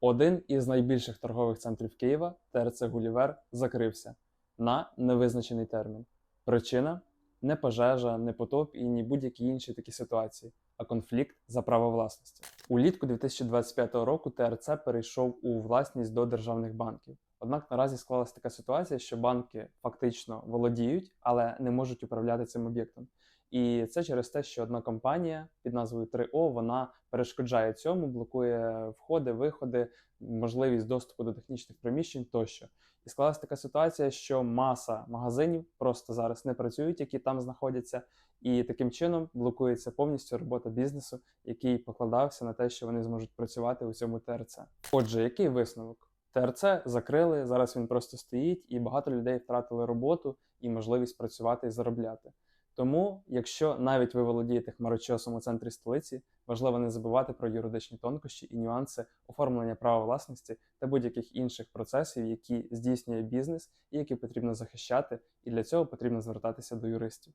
Один із найбільших торгових центрів Києва, ТРЦ Гулівер, закрився на невизначений термін. Причина не пожежа, не потоп і ні будь-які інші такі ситуації, а конфлікт за право власності. Улітку 2025 року ТРЦ перейшов у власність до державних банків. Однак наразі склалася така ситуація, що банки фактично володіють, але не можуть управляти цим об'єктом. І це через те, що одна компанія під назвою 3О вона перешкоджає цьому, блокує входи, виходи, можливість доступу до технічних приміщень тощо. І склалася така ситуація, що маса магазинів просто зараз не працюють, які там знаходяться, і таким чином блокується повністю робота бізнесу, який покладався на те, що вони зможуть працювати у цьому ТРЦ. Отже, який висновок? ТРЦ закрили, зараз він просто стоїть, і багато людей втратили роботу і можливість працювати і заробляти. Тому, якщо навіть ви володієте хмарочосом у центрі столиці, важливо не забувати про юридичні тонкощі і нюанси оформлення права власності та будь-яких інших процесів, які здійснює бізнес і які потрібно захищати, і для цього потрібно звертатися до юристів.